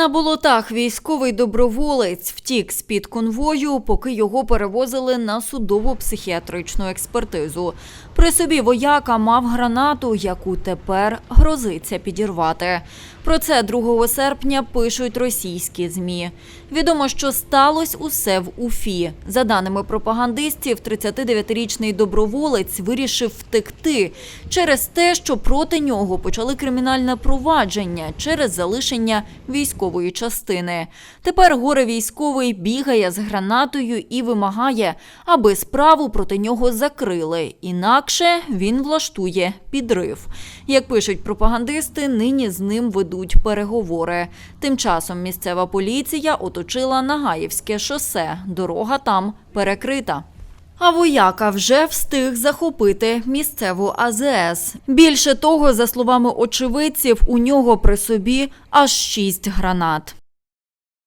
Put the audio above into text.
На болотах військовий доброволець втік з-під конвою, поки його перевозили на судово-психіатричну експертизу. При собі вояка мав гранату, яку тепер грозиться підірвати. Про це 2 серпня пишуть російські змі. Відомо, що сталося усе в Уфі. За даними пропагандистів, 39-річний доброволець вирішив втекти через те, що проти нього почали кримінальне провадження через залишення військової частини. Тепер горе військовий бігає з гранатою і вимагає, аби справу проти нього закрили. Інакше він влаштує підрив. Як пишуть пропагандисти, нині з ним ведуть переговори. Тим часом місцева поліція оточила Нагаївське шосе. Дорога там перекрита. А вояка вже встиг захопити місцеву АЗС. Більше того, за словами очевидців, у нього при собі аж шість гранат.